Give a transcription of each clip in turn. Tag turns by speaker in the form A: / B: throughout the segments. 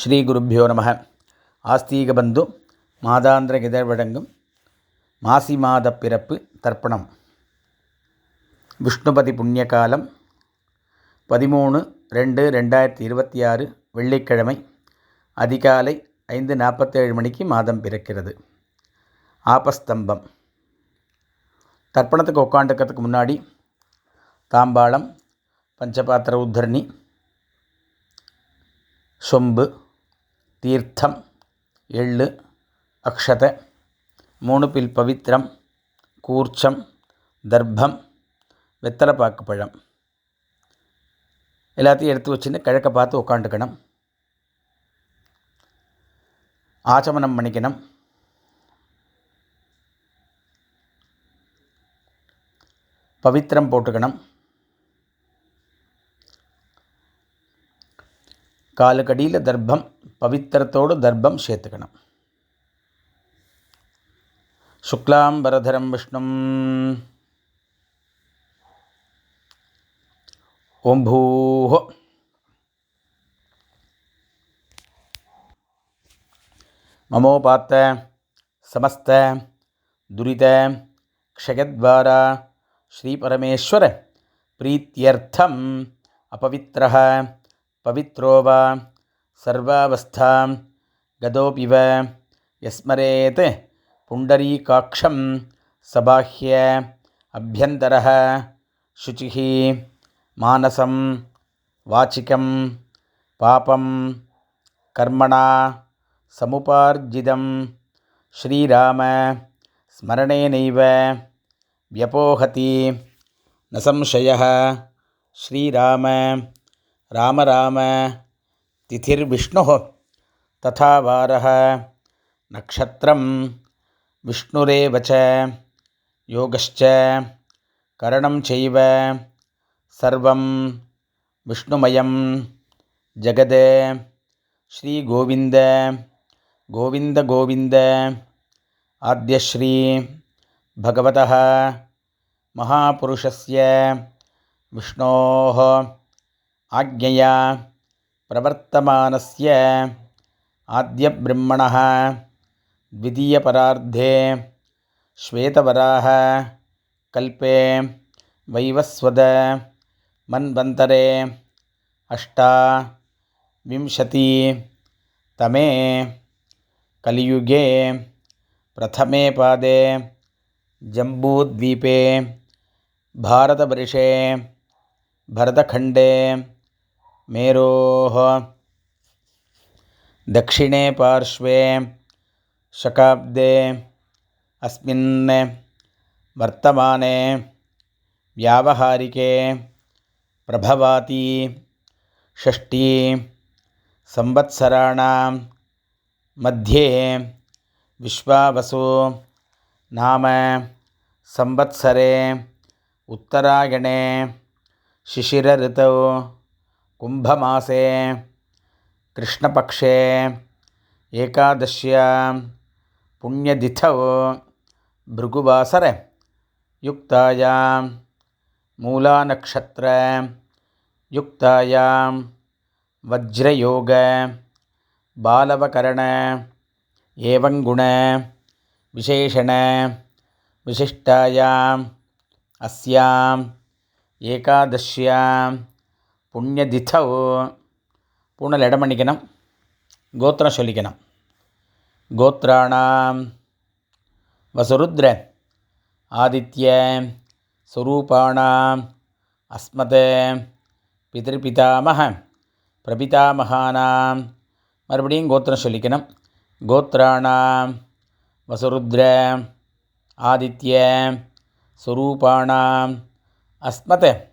A: ஸ்ரீ குருப்பியோ நம. ஆஸ்தீகபந்து மாதாந்திர கிதழ்வழங்கும் மாசி மாத பிறப்பு தர்ப்பணம். விஷ்ணுபதி புண்ணியகாலம் பதிமூணு ரெண்டு ரெண்டாயிரத்தி இருபத்தி ஆறு வெள்ளிக்கிழமை அதிகாலை ஐந்து நாற்பத்தேழு மணிக்கு மாதம் பிறக்கிறது. ஆபஸ்தம்பம். தர்ப்பணத்துக்கு உட்காந்துக்கிறதுக்கு முன்னாடி தாம்பாளம் பஞ்சபாத்திர உத்தரணி சொம்பு தீர்த்தம் எள்ளு அக்ஷதை மூணு பில் பவித்திரம் கூர்ச்சம் தர்ப்பம் வெத்தலைப்பாக்கு பழம் எல்லாத்தையும் எடுத்து வச்சுன்னு கிழக்க பார்த்து உட்காந்துக்கணும் ஆச்சமனம் பண்ணிக்கணும். பவித்திரம் போட்டுக்கணும். காலுக்கடியில் தர்ப்பம் பவித்திரத்தோடு தர்ப்பம் சேர்த்துக்கணும் சுக்லாம்பரதரம் விஷ்ணும் ஓம் பூஹோ மமோபாத்த சமஸ்த துரித க்ஷயத்வாரா ஸ்ரீபரமேஸ்வர பிரீத்தியர்த்தம் அபவித்திரः पवित्रो वा सर्वावस्थां गतोऽपि वा यस्मरेत् पुण्डरीकाक्षं सबाह्य अभ्यन्तरः शुचिः मानसं वाचिकं पापं कर्मणा समुपार्जितं श्रीराम स्मरणेनैव व्यपोहति न संशयः श्रीराम राम राम तिथिर्विष्णुः तथा वारः नक्षत्रं विष्णुरेव च योगश्च करणं चैव सर्वं विष्णुमयं जगद श्रीगोविन्द गोविन्द गोविन्द आद्यश्री भगवतः महापुरुषस्य विष्णोः आज्ञया प्रवर्तमानस्य आद्यब्रह्मणः द्वितीयपरार्धे श्वेतवराह कल्पे वैवस्वद मन्वन्तरे अष्टाविंशतितमे कलियुगे प्रथमे पादे जम्बूद्वीपे भारतवर्षे भरतखण्डे मेरोः दक्षिणे पार्श्वे शकाब्दे अस्मिन् वर्तमाने व्यावहारिके प्रभवाति षष्ठी संवत्सराणां मध्ये विश्वावसु नाम संवत्सरे उत्तरायणे शिशिरऋतौ कुंभमासे कृष्णपक्षे, एकादश्या, पुण्यतिथौ, भृगुवासरे, युक्तायां, मूलानक्षत्र, युक्तायां, वज्रयोग, बालवकरण एवं गुण विशेषण विशिष्टायाम् अस्याम् एकादश्यां புண்ணியதித்தௌ பூனல் இடம் பண்ணிக்கணும். கோத்திரம் சொல்லிக்கணும். கோத்ராணாம் வசுருத்ர. ஆதித்ய. சுரூபாணாம் அஸ்மத். பிதிருபிதாமக பிரபிதாமகானாம் மறுபடியும் கோத்திரம் சொல்லிக்கணும். கோத்ராணாம் வசுருத்ர. ஆதித்ய. சுரூபாணாம் அஸ்மத்.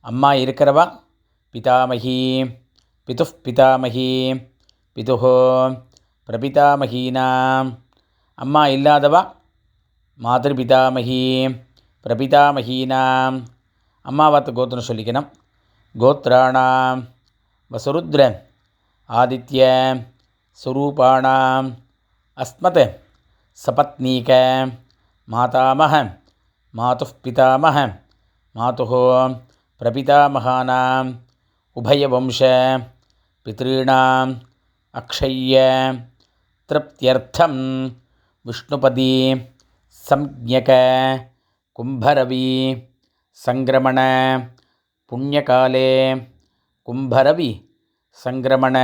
A: அம்மா இருக்கிறவா? பிதாமகி பிது பிதாமகி பிது பிரபிதாமகீனாம் அம்மா இல்லாதவா மாதபிதாமகி பிரபிதாமகீனாம் அம்மாவாத்து கோத்திரம் சொல்லிக்கணும் கோத்ராணாம் வசுருத்ர ஆதித்ய சுரூபாணாம் அஸ்மத் சபத்னீக மாதாமக மாதுः பிதாமக मातुः प्रपितामहानाम् उभयवंश पितॄणाम् अक्षय्य तृप्त्यर्थं विष्णुपदी संज्ञक कुम्भरवि सङ्क्रमण पुण्यकाले कुम्भरवि सङ्क्रमण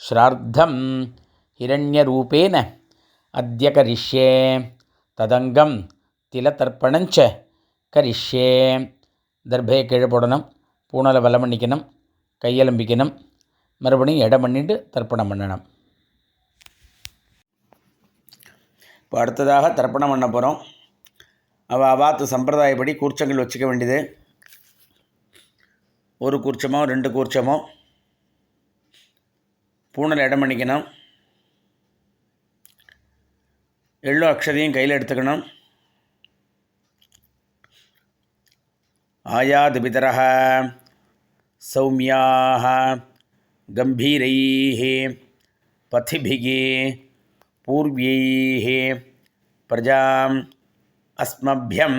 A: श्राद्धं हिरण्यरूपेण अद्य करिष्ये तदङ्गं तिलतर्पणञ्च கரிஷ்யே தர்பையை கீழே போடணும் பூனலை வலம் பண்ணிக்கணும் கையலம்பிக்கணும். மறுபடியும் இடம் பண்ணிட்டு தர்ப்பணம் பண்ணணும். இப்போ அடுத்ததாக தர்ப்பணம் பண்ண போகிறோம் அவள் அவாத்து சம்பிரதாயப்படி கூர்ச்சங்கள் வச்சுக்க வேண்டியது. ஒரு கூர்ச்சமோ ரெண்டு கூர்ச்சமோ. பூனல் இடம் பண்ணிக்கணும். எள்ளு அக்ஷதையும் கையில் எடுத்துக்கணும். ஆயாது ஆயாதிபிதரக सौम्याः गम्भीरैः पथिभिः पूर्व्यैः प्रजाम् अस्मभ्यं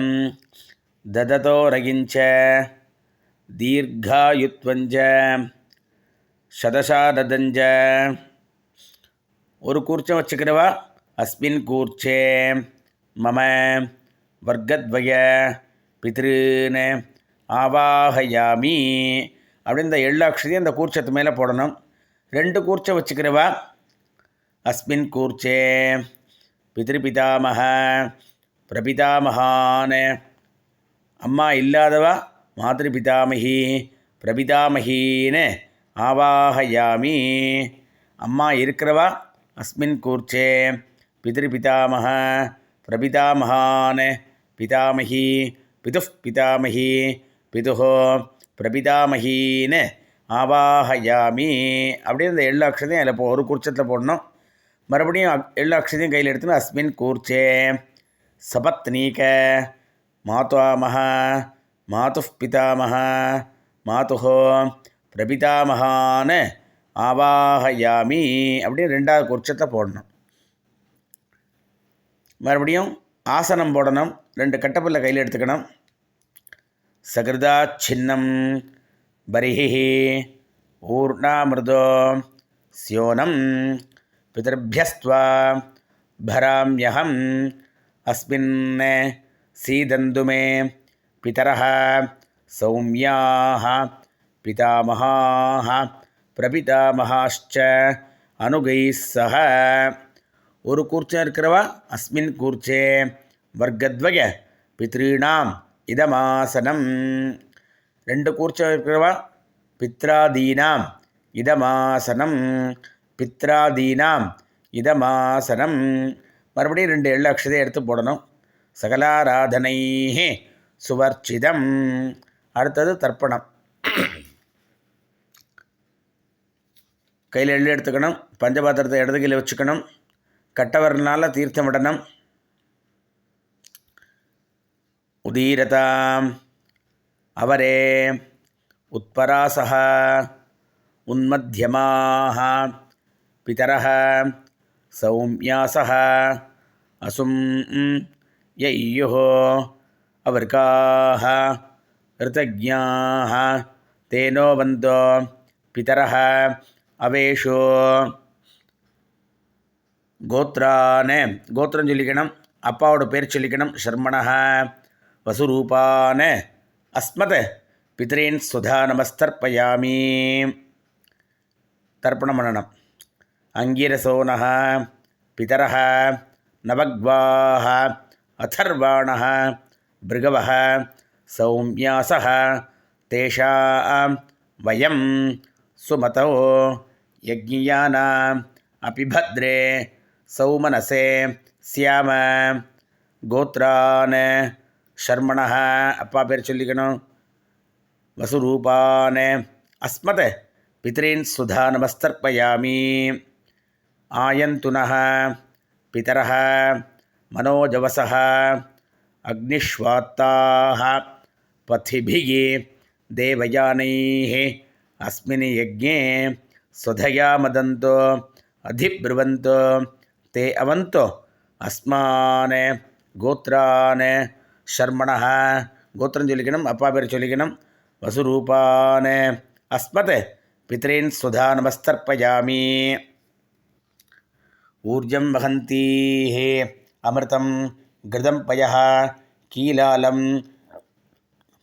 A: ददतोरगिञ्च दीर्घायुत्वञ्च शतशाददञ्च ஒரு கூர்ச்சம் வச்சுக்கிறவா அஸ்மின் கூர்ச்சே மம வர்க்கத்வய பித்ருன்னு ஆவாகயாமி அப்படின்னு இந்த எள்ளு அந்த கூர்ச்சத்து மேலே போடணும். ரெண்டு கூர்ச்சை வச்சுக்கிறவா? அஸ்மின் கூர்ச்சே. பிதிருபிதாமக பிரபிதாமகான் அம்மா இல்லாதவா? மாதிருபிதாமகி பிரபிதாமகின்னு ஆவாகயாமி. அம்மா இருக்கிறவா? அஸ்மின் கூர்ச்சே. பிதிருபிதாமக பிரபிதாமகான் பிதாமகி பிதுः பிதாமகி பிதுஹோ. பிரபிதாமகின்னு ஆவாகயாமி அப்படின்னு இந்த எள்ளு அக்ஷதையும் அதில் போ ஒரு கூர்ச்சத்தில் போடணும். மறுபடியும் அக்- எள்ளு அக்ஷதையும் கையில் எடுத்துன்னு அஸ்மின் கூர்ச்சே. சபத்னீக மாதாமக மாத்து பிதாமக மாதுஹோ பிரபிதாமகான்னு ஆவாகயாமி அப்படின்னு ரெண்டாவது குர்ச்சத்தை போடணும். மறுபடியும் ஆசனம் போடணும். ரெண்டு கட்டப்பில் கையில் எடுத்துக்கணும். சகிருதா சின்னம் பரிஹி ஊர்ணாமிருதோ ஸ்யோனம் பிதர்பியஸ்த்வா भराम्यहम् अस्मिन् सीदन्तु मे पितरः सौम्याः पितामहाः प्रपितामहाश्च अनुगैः सह ஒரு கூர்ச்சம் இருக்கிறவா அஸ்மின் கூர்ச்சே வர்க்கத்வய பித்ருணாம் இதமாசனம். ரெண்டு கூர்ச்சம் இருக்கிறவா? பித்ராதீனாம். இதமாசனம். பித்ராதீனாம். இதமாசனம். மறுபடியும் ரெண்டு எள்ளு அக்ஷதை எடுத்து போடணும். சகலாராதனை சுவர்ச்சிதம். அடுத்தது தர்ப்பணம். கையில் எள்ளு எடுத்துக்கணும். பஞ்சபாத்திரத்தை இடது கையில் வச்சுக்கணும். கட்டவரனால தீர்த்தம் விடணும் உதீரதாம் அவரே உத்பராசக உன்மத்தியமாக பிதர சௌமியாசக அசும் யையோ அவர்காக ரிதஜாக தேனோ வந்தோ பிதர அவேஷோ கோத்ரானே கோத்திரம் சொல்லிக்கணும் அப்பாவோட பேர் சொல்லிக்கணும் ஷர்மணா வசுரூபான அஸ்மத பித்ரேன் சுதா நமஸ்தர்ப்பயாமி தர்ப்பண மனனம் அங்கிரசோன பிதர நவக்வாஹ அதர்வாண பிருகவ சௌமியாச தேஷாம் வயம் சுமதோ யஜ்ஞியானாம் அபிபத்ரே சௌமனசே சியாம கோத்ரான ஷர்மணः அப்பா பேர் சொல்லிக்கணும் வசுரூபான் அஸ்மத் பித்ரீன் சுதா நமஸ்தர்ப்பயாமி ஆயந்துனः பிதரः मनोजवसः अग्निष्वात्ताः पथिभिः देवयानैः अस्मिन् यज्ञे स्वधया मदन्तो अधिब्रुवन्तो ते अवन्तो अस्मान् गोत्रान् ஷர்மணா கோத்திரம் சொல்லிக்கணும் அப்பா பேர் சொல்லிக்கணும் வசுரூபான் அஸ்மத் பித்ரேன் சுதா நமஸ்தர்ப்பயாமி ऊर्जं वहन्ती हे अमृतं घृतं पयः कीलालं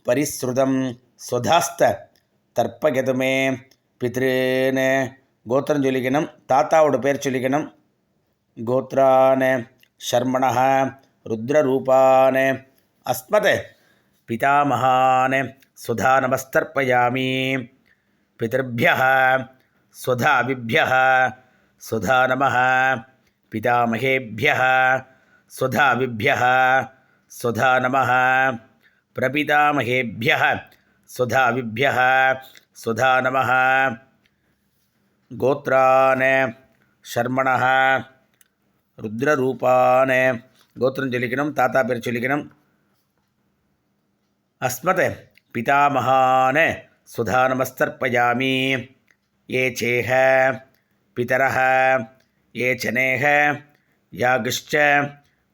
A: परिसृतं स्वधास्तर्पयतु मे पितॄन् கோத்திரம் சொல்லிக்கணும் தாத்தாவோட பேர் சொல்லிக்கணும் கோத்ரான் ஷர்மண ருத்ரரூபான் அஸ்மத் பிதாமகான் சுதா நமஸ்தர்ப்பயாமி पितृभ्यः स्वधाभिभ्यः स्वधा नमः पितामहेभ्यः स्वधाभिभ्यः स्वधा नमः प्रपितामहेभ्यः स्वधाभिभ्यः स्वधा नमः गोत्रान् शर्मणः ருத்ரரூபான கோத்திரம் சொல்லிக்கணும் தாத்தா பேர் சொல்லிக்கணும் अस्मत् पितामहान् सुधानमस्तर्पयामि। ये चेह, पितरः, ये चनेह, यागश्च,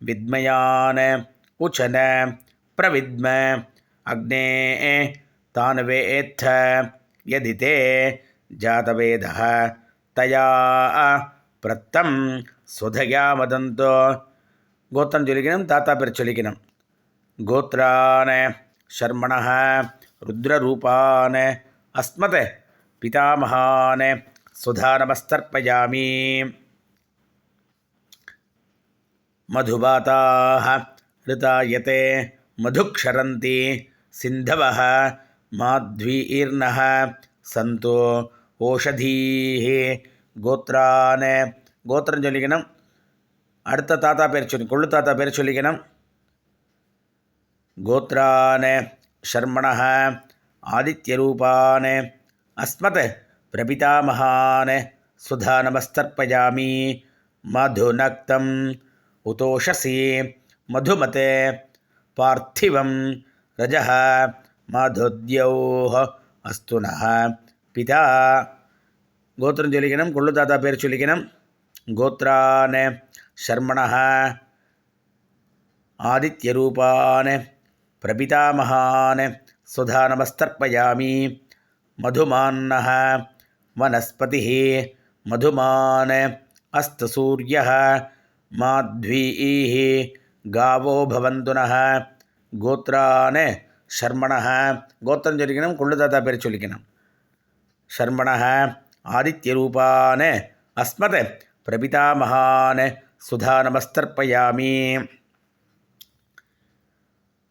A: विद्मयान्, उचन, प्रविद्म, अग्ने तानवेत्थ यदि ते जातवेदः, तया, प्रत्तं सुधया मदंत गोत्रं ज्वलिकिनं ताता गोत्रान् ஷர்மணः ருத்ரரூபான் அஸ்மத் பிதாமகான் சுதாநமஸ்தர்ப்பயாமி मधुबाताः ऋतायते मधुक्षरन्ति सिन्धवः माध्वीर्नः सन्तो ஓஷதீः கோத்ரான் கோத்திரம் சொல்லிக்கணும் அடுத்த தாத்தா பேர் சொல்லி கொள்ளு தாத்தா பேர் சொல்லிக்கணும் गोत्रन शर्मण आदित्यरूपान् अस्मत् प्रपितामहान् सुधा नमस्तर्पयामी मधुनक्त उतोषसी मधुमते पार्थिव रज मधुद्यौ अस्तु पिता, गोत्रं चोलिकनं कुळुताता पेर चोलिकनं, गोत्रन शर्मण आदित्यरूपान् प्रपितामहान् सुधानमस्तर्पयामि मधुमान्नः वनस्पतिः मधुमान्। अस्तु सूर्यः। माध्वीः। गावो भवन्तु नः गोत्रान् शर्मणः। गोत्रं चोलिकनं कुळुदाता पेर् चोलिकनं। शर्मणः। आदित्यरूपान्। अस्मत्। प्रपितामहान् सुधानमस्तर्पयामि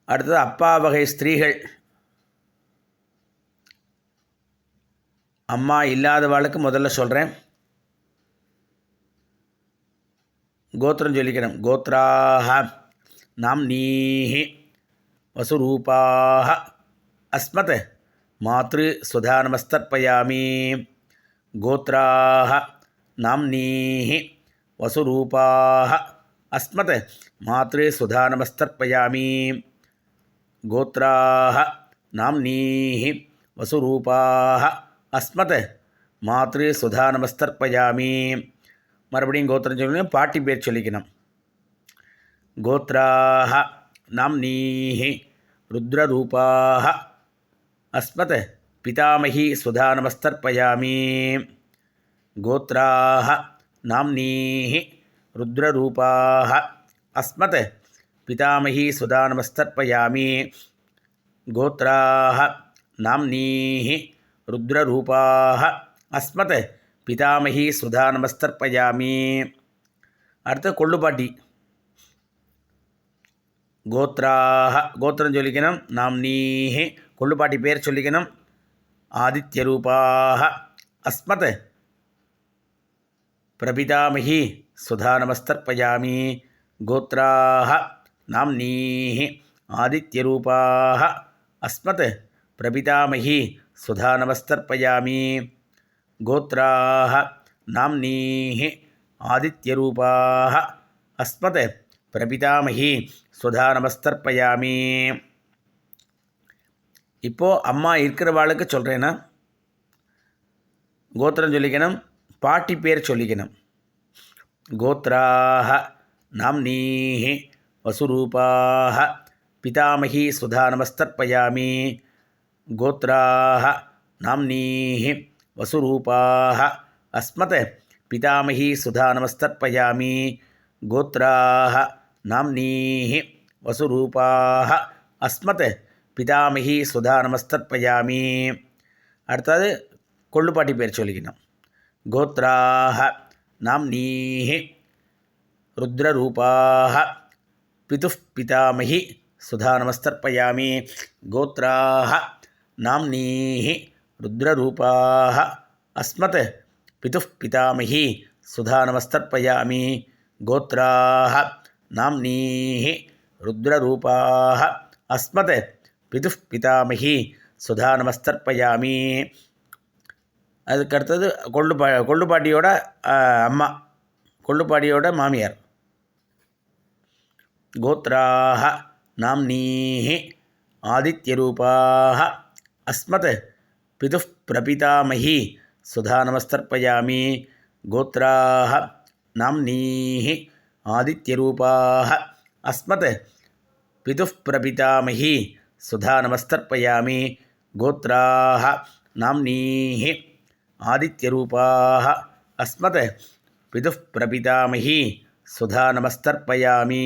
A: அடுத்தது அப்பா வகை ஸ்திரீகள். அம்மா இல்லாதவாளுக்கு முதல்ல சொல்கிறேன் கோத்திரம் சொல்லிக்கிறேன். கோத்ராக நாம் நீஹி வசுரூபாக அஸ்மத் மாத்ரு சுதா நமஸ்தர்ப்பயாமி கோத்ராக நாம் நீஹி வசுரூபாக அஸ்மத் மாத்ரு சுதா நமஸ்தர்ப்பயாமி கோத்ராக நாம் நீஹி வசுரூபாக அஸ்மத் மாத்ரு சுதா நமஸ்தர்ப்பயாமி மறுபடியும் கோத்திரம் சொல்லணும் பாட்டி பேர் சொல்லிக்கணும் கோத்ராக நாம்னீஹி ருத்ரரூபாக அஸ்மத் பிதாமகி சுதா நமஸ்தர்ப்பயாமி கோத்ராக நாம்னீஹி ருத்ரரூபாக அஸ்மத் பிதாமகி சுதா நமஸ்தர்ப்பயாமி கோத்ராக நாம்னீஹி ருத்ரரூபாக அஸ்மத் பிதாமகி சுதா நமஸ்தர்ப்பயாமி அடுத்து கொள்ளுப்பாட்டி கோத்ராக கோத்திரம் சொல்லிக்கணும் நாம்னீஹி கொள்ளுப்பாட்டி பேர் சொல்லிக்கணும் ஆதித்யரூபாக அஸ்மத் பிரபிதாமகி சுதா நமஸ்தர்ப்பயாமி கோத்ராக நாம்னீஹி ஆதித்யரூபாக அஸ்மத் பிரபிதாமகி சுதா நமஸ்தர்ப்பயாமி கோத்ராக நாம்னீஹி ஆதித்யரூபாக அஸ்மத் பிரபிதாமகி சுதா நமஸ்தர்ப்பயாமி இப்போது அம்மா இருக்கிறவாளுக்கு சொல்கிறேன்னா கோத்திரம் சொல்லிக்கணும் பாட்டி பேர் சொல்லிக்கணும். கோத்ராக நாம் நாம்னீஹி வசுரூபாக பிதாமகி சுதா நமஸ்தர்ப்பயாமி கோத்ராக நாம்னீஹி வசுரூபாக அஸ்மத் பிதாமகி சுதா நமஸ்தர்ப்பயாமி கோத்ராः நாம்னீः வசுரூபாः அஸ்மத் பிதாமகி சுதா நமஸ்தர்ப்பயாமி அடுத்தது கொள்ளுப்பாட்டி பேர் சொல்லிக்கணும் கோத்ராः நாம்னீः ருத்ரரூபாः பிதுः பிதாமகி சுதா நமஸ்தர்ப்பயாமி கோத்ராः நாம்னீः ருத்ரரூபாः அஸ்மத் பிதுः பிதாமகி சுதா நமஸ்தர்ப்பயாமி கோத்ராः நாம்னீः ருத்ரரூபாः அஸ்மத் பிதுः பிதாமகி சுதா நமஸ்தர்ப்பயாமி அதுக்கடுத்தது கொள்ளுப்பா கொள்ளுப்பாட்டியோட அம்மா கொள்ளுப்பாட்டியோட மாமியார். गोत्रा नाम्नीः आदित्यरूपाः। अस्मत् पितुः प्रपितामही सुधा नमस्तर्पयामि गोत्रा नाम्नीः आदित्यरूपाः। अस्मत् पितुः प्रपितामही सुधा नमस्तर्पयामि गोत्रा नाम्नीः आदित्यरूपाः। अस्मत् पितुः प्रपितामही சுதா நமஸ்தர்ப்பயாமி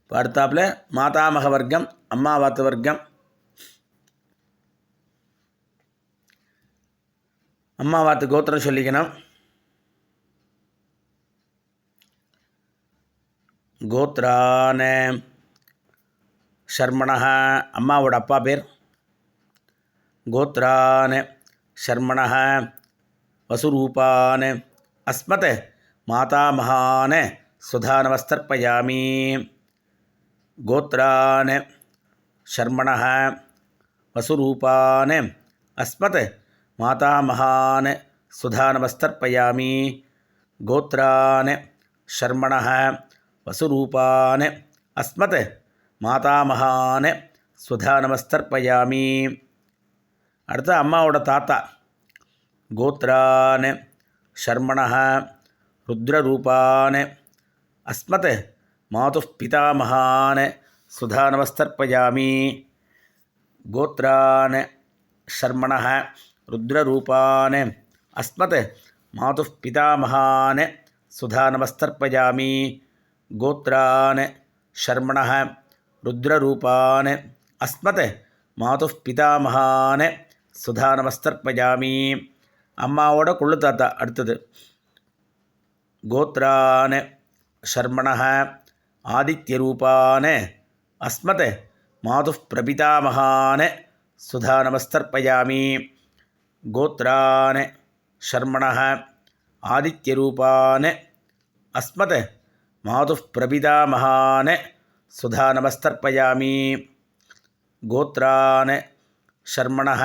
A: இப்போ அடுத்தாப்புல மாதாமக வர்க்கம் அம்மாவாத்து வர்க்கம் அம்மாவாத்து கோத்திரம் சொல்லிக்கணும் கோத்ரான ஷர்மணः அம்மாவோட அப்பா பேர் கோத்ரான் ஷர்மணः வசுரூபான் அஸ்மத் மாதாமகான் சுதானவஸ்தர்ப்பயாமி கோத்ரான் ஷர்மணः வசுரூபான் அஸ்மத் மாதாமகான் சுதானவஸ்தர்ப்பயாமி கோத்ரான் ஷர்மணः வசுரூபான் அஸ்மத் மாதாமகான் சுதானமஸ்தர்ப்பயாமி அடுத்து அம்மாவோட தாத்தா கோத்ரான் शर्मणः रुद्ररूपान् अस्मत् मातुः पितामहान् सुधानवस्तर्पयामि गोत्रान् शर्मणः रुद्ररूपान् अस्मत् मातुः पितामहान् सुधानवस्तर्पयामि गोत्रान् शर्मणः रुद्ररूपान् अस्मत् मातुः सुधा सुधानवस्तर्पयामि அம்மாவோட குள்ளு தாத்தா அடுத்தது கோத்ரான் ஷர்மணः ஆதித்யரூபான் அஸ்மத் மாதுः பிரபிதாமகான் சுதானமஸ்தர்ப்பயாமி கோத்ரான் ஷர்மணः ஆதித்யரூபான் அஸ்மத் மாதுः பிரபிதாமகான் சுதானமஸ்தர்ப்பயாமி கோத்ரான் ஷர்மணः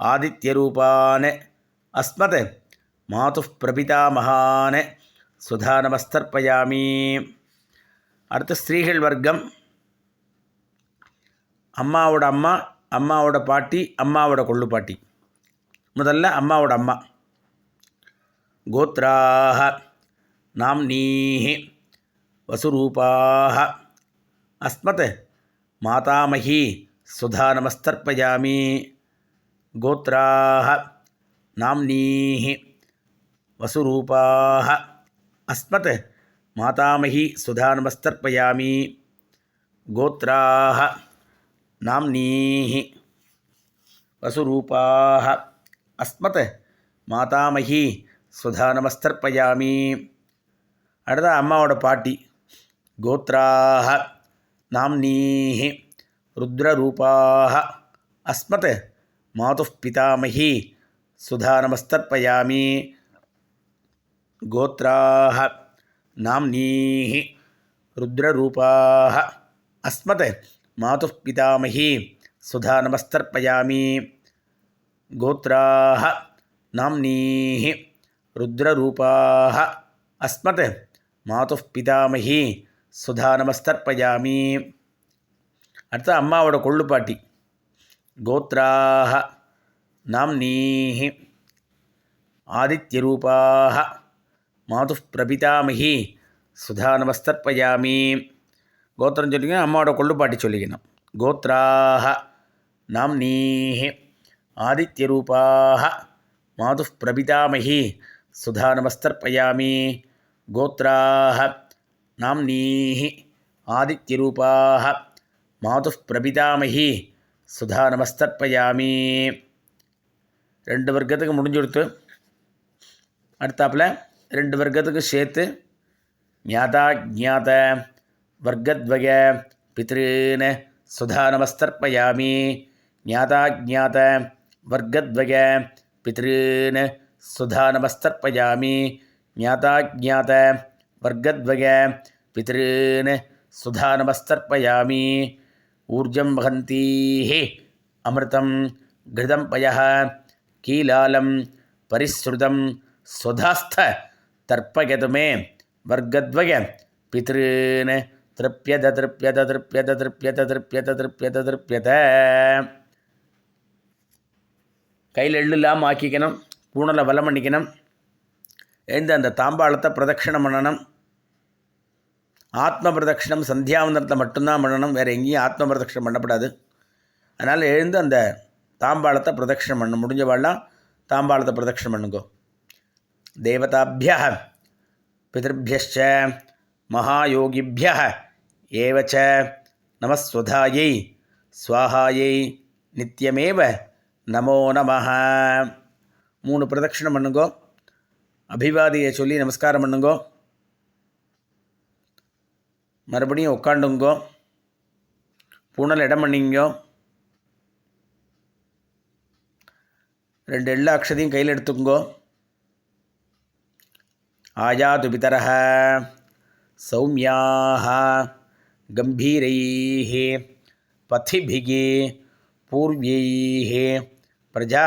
A: ஆதித்யரூபான் அஸ்மத் மாதுः பிரபிதாமகான் சுதானமஸ்தர்ப்பயாமி அடுத்து ஸ்திரீகள் வர்க்கம் அம்மாவோட அம்மா அம்மாவோட பாட்டி அம்மாவோட கொள்ளு பாட்டி முதல்ல அம்மாவோட அம்மா கோத்ராக நாம்னீः வசுரூபாக அஸ்மத் மாதாமகி சுதா நமஸ்தர்ப்பயாமி கோத்ராக கோத்ராः நாம்னீः வசுரூபாः அஸ்மத் மாதாமகி சுதானமஸ்தர்ப்பயாமி கோத்ராः நாம்னீः வசுரூபாः அஸ்மத் மாதாமகி சுதானமஸ்தர்ப்பயாமி அடுத்த அம்மாவோட பாட்டி கோத்ராக நாம்னீः ருத்ரரூபாः அஸ்மத் மாதுः பிதாமகி சுதாநமஸ்தர்ப்பயாமி கோத்ராக நாம்னீः ருத்ரரூபாः அஸ்மத் மாதுः பிதாமகி சுதா நமஸ்தர்ப்பயாமி கோத்ராக நாம்னீः ருத்ரரூபாः அஸ்மத் மாதுः பிதாமகி சுதா நமஸ்தர்ப்பயாமி அடுத்து அம்மாவோட கொள்ளுப்பாட்டி கோத்ராக नाम्नीः आदित्यरूपाः। मातुः प्रपितामहि। सुधा नमस्तर्पयामि गोत्रं अम्मा अम्माडो चलिए चलिकिनम् गोत्राः नाम्नीः आदित्यरूपाः मातुः प्रपितामहि सुधा नमस्तर्पयामी गोत्रा नाम्नीः आदि मातुः प्रपितामहि सुधा नमस्तर्पयामी ரெண்டு வர்க்கத்துக்கு முடிஞ்சு கொடுத்து அடுத்தாப்பில் ரெண்டு வர்க்கத்துக்கு சேர்த்து ஞாதா ஜாத வர்க்கத்வய பித்ருன் சுதாநமஸ்தர்ப்பயாமி ஞாதா ஜாத வர்க்கத்வய பித்ருன் சுதாநமஸ்தர்ப்பயாமி ஞாதா ஜாத வர்க்கத்வய பித்ருன் சுதாநமஸ்தர்ப்பயாமி ऊर्जं वहन्तीः अमृतं घृतं पयः கீலாலம் பரிஸ்ருதம் சுதாஸ்த தர்ப்பயதுமே வர்க்கத்வய பித்ருன்னு திருப்பியத திருப்பியத திருப்பியத திருப்பியத திருப்பியத திருப்பியத திருப்பியத கையில் எள்ளு இல்லாமல் ஆக்கிக்கணும் பூணலை வலம் பண்ணிக்கணும் எழுந்து அந்த தாம்பாளத்தை பிரதட்சிணம் பண்ணணும். ஆத்ம பிரதட்சிணம் சந்தியாவந்தனத்தை மட்டும்தான் பண்ணணும் வேறு எங்கேயும் ஆத்ம பிரதட்சிணம் பண்ணப்படாது. அதனால் எழுந்து அந்த தாம்பாளத்தை பிரதட்சிணம் பண்ணும் முடிஞ்சவாள்லாம் தாம்பாளத்தை பிரதட்சிணம் பண்ணுங்கோ. தேவதாபிய பிதர்பியச்ச மகாயோகிபிய ஏவச்ச நமஸ்வதாயை ஸ்வாஹாயை நித்தியமேவ நமோ நம மூணு பிரதட்சிணம் பண்ணுங்கோ. அபிவாதியை சொல்லி நமஸ்காரம் பண்ணுங்கோ. மறுபடியும் உட்காண்டுங்கோ பூனல் இடம் பண்ணிங்கோ. ரெண்டு எல்லா அக்ஷதையும் கையில் எடுத்துக்கோ ஆயாது பிதரः சௌமியாக கம்பீரைः पथिभिः पूर्व्यैः प्रजा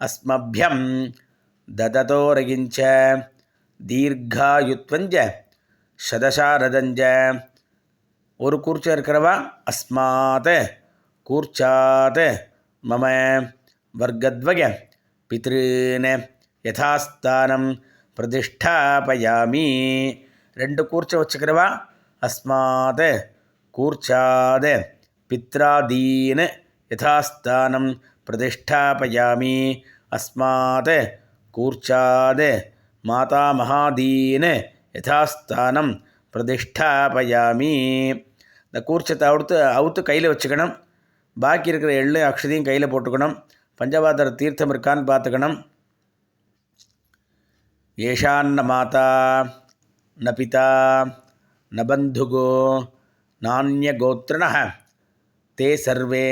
A: अस्मभ्यं ददतोरगिञ्च दीर्घायुत्वञ्च சதசாரதஞ்ச ஒரு கூர்ச்சம் இருக்கிறவா அஸ்மாத் கூர்ச்சாத் மம வர்க்கத்வய பித்ருன் யதாஸ்தானம் பிரதிஷ்டாபயாமி ரெண்டு கூர்ச்சம் வச்சுக்கிறவா அஸ்மாத் கூர்ச்சாத் பித்ராதீன் யதாஸ்தானம் பிரதிஷ்டாபயாமி அஸ்மாத் கூர்ச்சாத் மாதாமகாதீன் யதாஸ்தானம் பிரதிஷ்டாபயாமி இந்த கூர்ச்சத்தை அவுத்து அவுத்து கையில் வச்சுக்கணும் பாக்கி இருக்கிற எள்ளு அக்ஷதையும் கையில் போட்டுக்கணும் பஞ்சபாத்திர தீர்த்தம் இருக்கான்னு பார்த்துக்கணும். ஏஷான்ன மாதா ந பிதா ந பந்துகோ நானிய நானியகோத்திரண தே சர்வே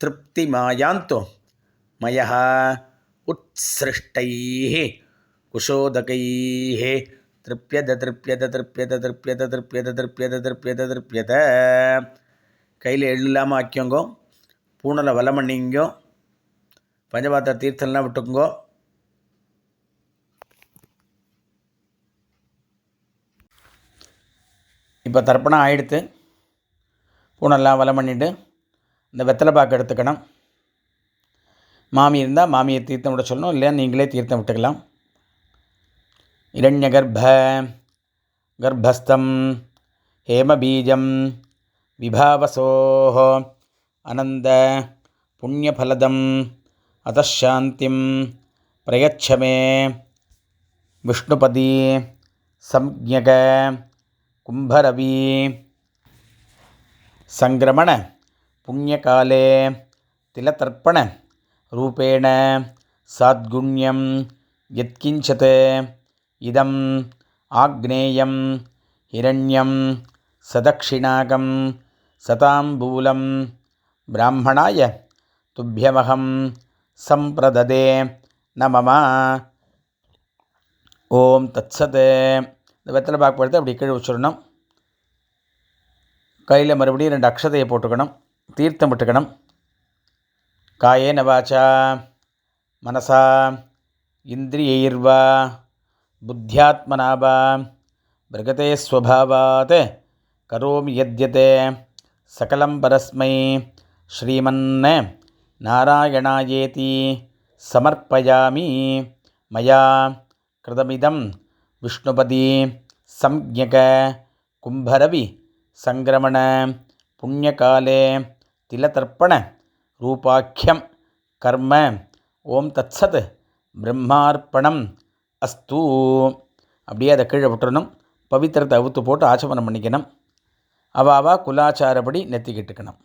A: திருப்தி மாயாந்தோ. மயா உத்சிருஷ்டைः குஷோதகைः திருப்பியத திருப்பியத திருப்பியத திருப்பியத திருப்பியத திருப்பியத திருப்பியத திருப்பியத கையில் எள்ளு இல்லாமல் ஆக்கியோங்கோ பூனலை வலம் பண்ணிங்கோ பஞ்சபாத்திர தீர்த்தம்லாம் விட்டுக்குங்கோ. இப்போ தர்ப்பணம் ஆயிடுத்து. பூனெல்லாம் வலம் பண்ணிவிட்டு இந்த வெத்தலை பாக்கு எடுத்துக்கணும். மாமி இருந்தால் மாமியை தீர்த்தம் விட சொல்லணும் இல்லையா நீங்களே தீர்த்தம் விட்டுக்கலாம். இரண்ய கர்ப்ப கர்ப்பஸ்தம் ஹேமபீஜம் விபாவசோ அனந்த புண்ணியஃலதம் शान्तिं प्रयच्छ मे विष्णुपदी संज्ञक कुम्भरवी सङ्क्रमण पुण्यकाले तिलतर्पणरूपेण साद्गुण्यं यत्किञ्चित् इदम् आग्नेयं हिरण्यं सदक्षिणाकं सताम्बूलं ब्राह्मणाय तुभ्यमहं सम्प्रददे न मम ஓம் தத்சத் இந்த வெத்தலை பாக்கு எடுத்து அப்படி கீழே வச்சிடணும் கையில் மறுபடியும் ரெண்டு அக்ஷதையை போட்டுக்கணும் தீர்த்தம் விட்டுக்கணும் காயேன வாச்சா மனசா இந்திரியைர்வா बुद्ध्यात्मना वा मृगते स्वभावात् करोमि यद्यते सकलं परस्मै श्रीमन् नारायणायेति समर्पयामि मया कृतमिदं विष्णुपदी संज्ञक कुम्भरवि सङ्क्रमण पुण्यकाले तिलतर्पणरूपाख्यं कर्म ॐ तत्सत् பிரம்மார்ப்பணம் அஸ்து அப்படியே அதை கீழே விட்டுறணும் பவித்திரத்தை அவுத்து போட்டு ஆச்சமனம் பண்ணிக்கணும் அவ அவ குலாச்சாரப்படி நெத்திக்கிட்டுக்கணும்